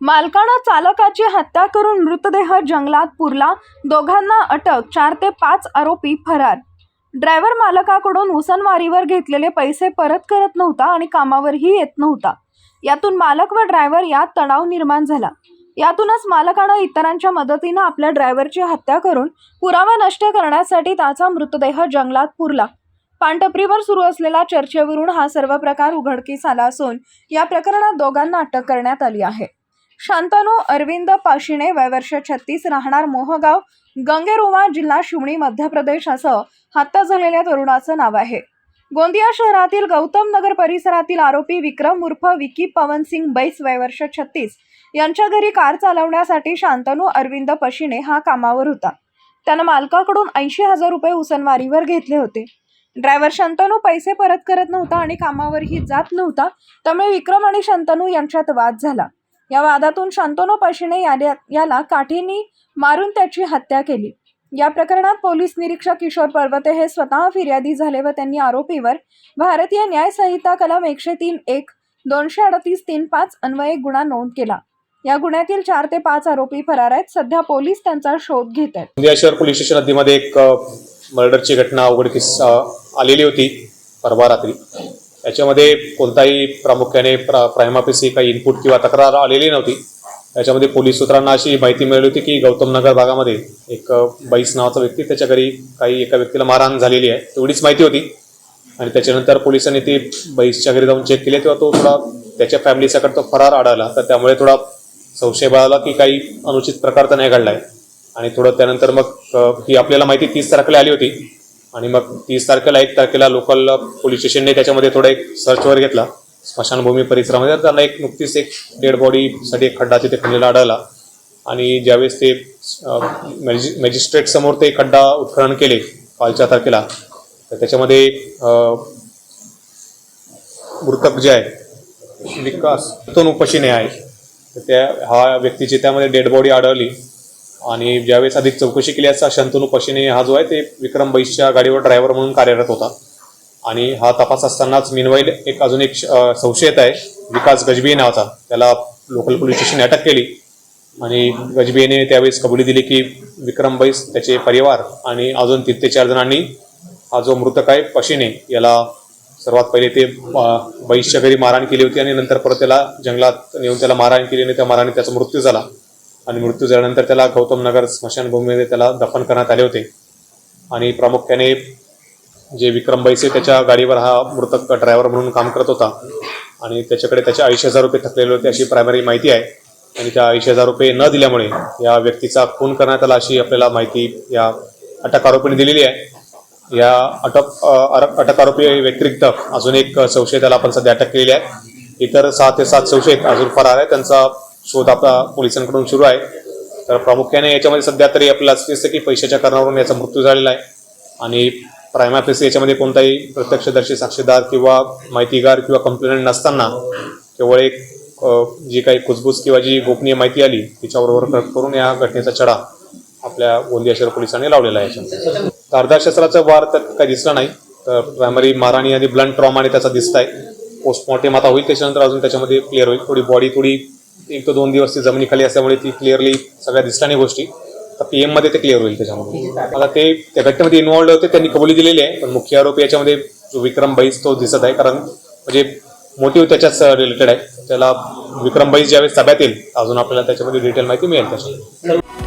मालकानं चालकाची हत्या करून मृतदेह जंगलात पुरला. दोघांना अटक चार ते पाच आरोपी फरार. ड्रायव्हर मालकाकडून उसनवारीवर घेतलेले पैसे परत करत नव्हता आणि कामावरही येत नव्हता. यातून मालक व ड्रायव्हर यात तणाव निर्माण झाला. यातूनच मालकानं इतरांच्या मदतीनं आपल्या ड्रायव्हरची हत्या करून पुरावा नष्ट करण्यासाठी त्याचा मृतदेह जंगलात पुरला. पानटपरीवर सुरू असलेल्या चर्चेवरून हा सर्व प्रकार उघडकीस आला असून या प्रकरणात दोघांना अटक करण्यात आली आहे. शांतनू अरविंद पाशिणे वयवर्ष छत्तीस राहणार मोहगाव गंगेरुमा जिल्हा शिवणी मध्य प्रदेश असं हत्या झालेल्या तरुणाचं नाव आहे. गोंदिया शहरातील गौतम नगर परिसरातील आरोपी विक्रम उर्फ विकी पवन सिंग बैस वयवर्ष छत्तीस यांच्या घरी कार चालवण्यासाठी शांतनू अरविंद पशिने हा कामावर होता. त्यानं मालकाकडून ऐंशी हजार रुपये उसनवारीवर घेतले होते. ड्रायव्हर शंतनू पैसे परत करत नव्हता आणि कामावरही जात नव्हता त्यामुळे विक्रम आणि शंतनू यांच्यात वाद झाला. या वादातून शांतनू पशिणे याला याला काठीने मारून त्याची हत्या केली. या प्रकरणात पोलीस निरीक्षक किशोर पर्वते हे स्वतः फिर्यादी झाले व त्यांनी आरोपीवर भारतीय न्याय संहिता कलम एकशे तीन एक दोनशे अडतीस तीन पाच अन्वये गुन्हा नोंद केला. या गुन्ह्यातील चार ते पाच आरोपी फरार आहेत. सध्या पोलीस त्यांचा शोध घेत आहेत. शहर पोलीस स्टेशन हद्दीमध्ये एक मर्डरची घटना उघडकीस आलेली होती परवा रात्री. याच्यामध्ये कोणताही प्रामुख्याने प्रा प्रायमापेसी काही इनपुट किंवा तक्रार आलेली नव्हती. याच्यामध्ये पोलीस सूत्रांना अशी माहिती मिळाली होती की गौतम नगर भागामध्ये एक बैस नावाचा व्यक्ती त्याच्या घरी काही एका व्यक्तीला मारहाण झालेली आहे. तेवढीच माहिती होती. आणि त्याच्यानंतर पोलिसांनी ती बैसच्या घरी जाऊन चेक केले तेव्हा तो थोडा त्याच्या फॅमिलीच्याकडे तो फरार आढळला. तर त्यामुळे थोडा संशय बाळगला की काही अनुचित प्रकार तर नाही घडला आहे आणि थोडं त्यानंतर मग ही आपल्याला माहिती तीस तारखेला आली होती. आणि मग तीस तारखेला एक तारखेला लोकल पोलीस स्टेशनने त्याच्यामध्ये थोडा एक सर्चवर घेतला. स्मशानभूमी परिसरामध्ये. त्यांना एक नुकतीच एक डेड बॉडीसाठी एक खड्डा तिथे खणलेला आढळला. आणि ज्यावेळेस ते मॅजिस्ट्रेट समोर ते खड्डा उत्खनन केले कालच्या तारखेला तर त्याच्यामध्ये मृतक जे आहे विकास तो पशीने आहे. तर त्या हा व्यक्तीची त्यामध्ये डेड बॉडी आढळली. आणि ज्यावेळेस अधिक चौकशी केली असता शंतनू पशीने हा जो आहे ते विक्रम बैसच्या गाडीवर ड्रायव्हर म्हणून कार्यरत होता. आणि हा तपास असतानाच मिनवाईल एक अजून एक संशयित आहे विकास गजबी नावाचा. त्याला लोकल पोलीस स्टेशनने अटक केली. आणि गजबीने त्यावेळेस कबुली दिली की विक्रम बैस त्याचे परिवार आणि अजून तीन ते चार जणांनी हा जो मृतक आहे पशीने याला सर्वात पहिले ते बैसच्या घरी मारहाण केली होती आणि नंतर परत त्याला जंगलात नेऊन त्याला मारहाण केली आणि त्या मारहाणीत त्याचा मृत्यू झाला. आणि मृत्यू झाल्यानंतर त्याला गौतम नगर स्मशानभूमीमध्ये त्याला दफन करण्यात आले होते. आणि प्रामुख्याने जे विक्रम बैसे त्याच्या गाडीवर हा मृतक ड्रायव्हर म्हणून काम करत होता. आणि त्याच्याकडे त्याचे ऐंशी हजार रुपये थकलेले होते अशी प्रायमरी माहिती आहे. आणि त्या ऐंशी हजार रुपये न दिल्यामुळे या व्यक्तीचा खून करण्यात आला अशी आपल्याला माहिती या अटक आरोपीने दिलेली आहे. या अटक अर- अटक आरोपी व्यतिरिक्त अजून एक संशय त्याला आपण सध्या अटक केलेली आहे. इतर सहा ते सात संशयित अजून फरार आहे त्यांचा शोध आपला पोलिसांकडून सुरू आहे. तर प्रामुख्याने याच्यामध्ये सध्या तरी आपल्याला असं दिसतं की पैशाच्या कारणावरून याचा मृत्यू झालेला आहे. आणि प्रायमाफेसी याच्यामध्ये कोणताही प्रत्यक्षदर्शी साक्षीदार किंवा माहितीगार किंवा कंप्लेनंट नसताना केवळ एक जी काही कुजबूज किंवा जी गोपनीय माहिती आली तिच्याबरोबर करून या घटनेचा चढा आपल्या गोंदिया शहर पोलिसांनी लावलेला आहे. याच्यामध्ये अर्धाशस्त्राचा वार तर काही दिसला नाही तर प्रायमरी माराणी आणि ब्लंट ट्रॉमाने त्याचा दिसत आहे. पोस्टमॉर्टम आता होईल त्याच्यानंतर अजून त्याच्यामध्ये क्लिअर होईल. थोडी बॉडी थोडी एक ते दोन दिवस ती जमिनीखाली असल्यामुळे ती क्लिअरली सगळ्या दिसल्या नाही गोष्टी. तर पी मध्ये ते क्लिअर होईल त्याच्यामध्ये. आता ते त्या घटनेमध्ये इन्व्हॉल्ड होते त्यांनी कबुली दिलेली आहे पण मुख्य आरोपी याच्यामध्ये जो विक्रम बैस तो दिसत आहे कारण म्हणजे मोटिव्ह त्याच्याच रिलेटेड आहे. त्याला विक्रम बैस ज्यावेळेस ताब्यात येईल अजून आपल्याला त्याच्यामध्ये डिटेल माहिती मिळेल त्याच्यामध्ये.